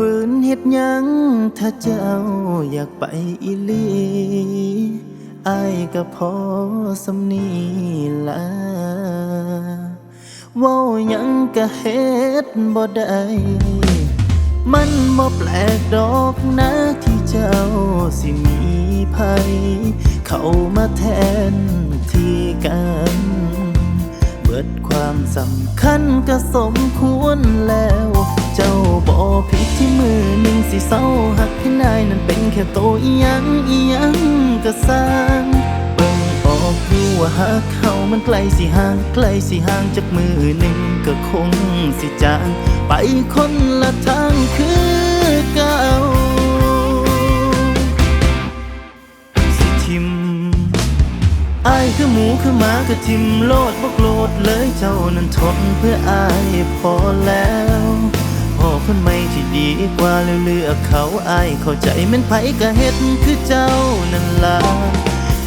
ฝืนเฮ็ดหยังถ้าเจ้าอยากไปอีหลีอายก็พอสำนีละเว้าหยังก็เฮ็ดบ่ได้มันบ่แปลกดอกนะที่เจ้าสิมีภัย เข้ามาแทนที่กัน เบิดความสำคัญก็สมควรแล้ว เจ้า ผิดที่มือหนึ่งสิเศร้าหักพี่นายนั่นเป็นแค่โตอียังอียังก็สร้างเบิ่งออกอยู่ว่าหักเขามันไกลสิห่างไกลสิห่างจากมือหนึ่งก็คงสิจางไปคนละทางคือเก่าสิทิมอายคือหมูคือหมาคือทิมโลดบกโลดเลยเจ้านั้นทนเพื่ออายพอแล้ว อคนใหม่ที่ดีกว่าแล้วเลือกเขาอายเข้าใจแม่นไผก็เฮ็ดคือเจ้านั่นล่ะ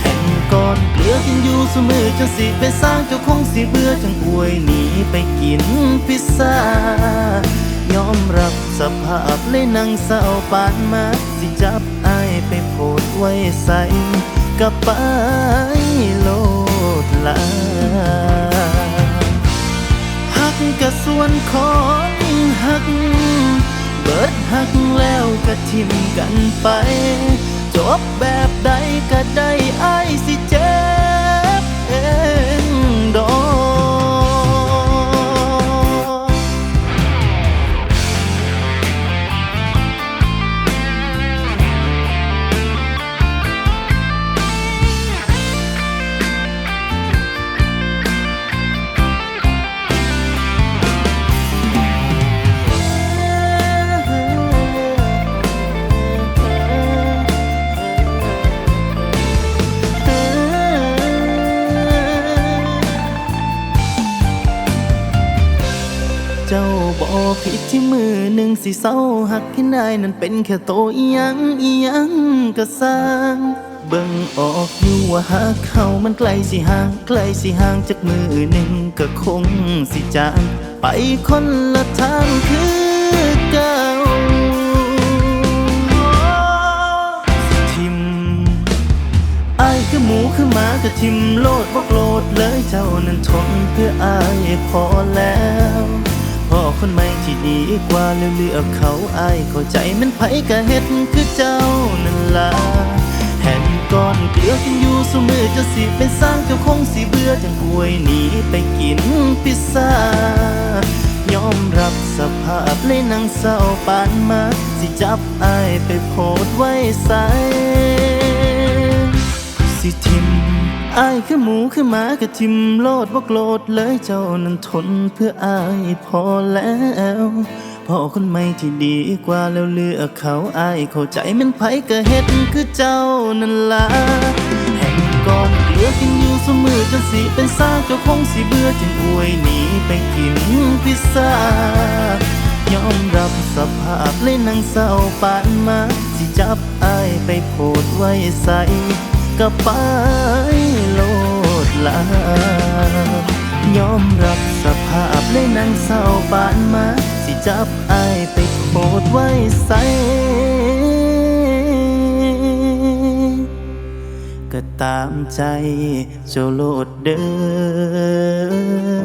แห่งก่อนเกลือกินอยู่สมือจนสิไปสร้างเจ้าคงสิเบื่อจังอวยหนีไปกินพิซซ่ายอมรับสภาพเลยนั่งเศร้าปานมาสิจับอายไปโพดไว้ใส่กับไปโลดลาหักกับส่วนของ หัก เบิดหักแล้วก็ทิมกันไป จบแบบใดก็ได้ไอ้ายสิ เจ้าบ่ผิดที่มือหนึ่งสิเศร้าหักพี่นายนั่นเป็นแค่โตอียังอียังก็สร้างเบิ่งออกอยู่ว่าหักเขามันไกลสิห่างไกลสิห่างจากมือหนึ่งก็คงสิจางไปคนละทางคือเก่าทิมอายคือหมูคือหมาก็ทิมโลดบอกโลดเลยเจ้านั้นทนเพื่ออายพอแล้ว พ่อคนใหม่ที่ดีกว่าแล้วเลือกเขาอายเข้าใจมันไผก็เฮ็ดคือเจ้านั่นล่ะแห่นก้อนเกลือกินอยู่สมือจะสิเป็นสร้างเจ้าคงสิเบื่อจังกวยหนีไปกินพิซซ่ายอมรับสภาพเลยนังเศร้าปานมา สิจับอายไปโพดไว้ใสสิทิม อายคือหมูคือหมาก็ทิมโลดบอกโลดเลยเจ้านั้นทนเพื่ออายพอแล้วพ่อคนใหม่ที่ดีกว่าแล้วเลือกเขาอายเข้าใจมันไผก็เฮ็ดคือเจ้านั่นล่ะแห่งก่อนเกลือกินอยู่สมือจนสิเป็นซากเจ้าคงสิเบื่อจึงอวยหนีไปกินพิซซ่ายอมรับสภาพเลยนั่งเศร้าปานมาสิจับอายไปโพดไว้ใส่ก็ไปโลด ลายอมรับสภาพเลยนั่งเศร้าปานมา สิจับอายไปโคดไว้ใส่ก็ตามใจเจ้าโลดเด้อ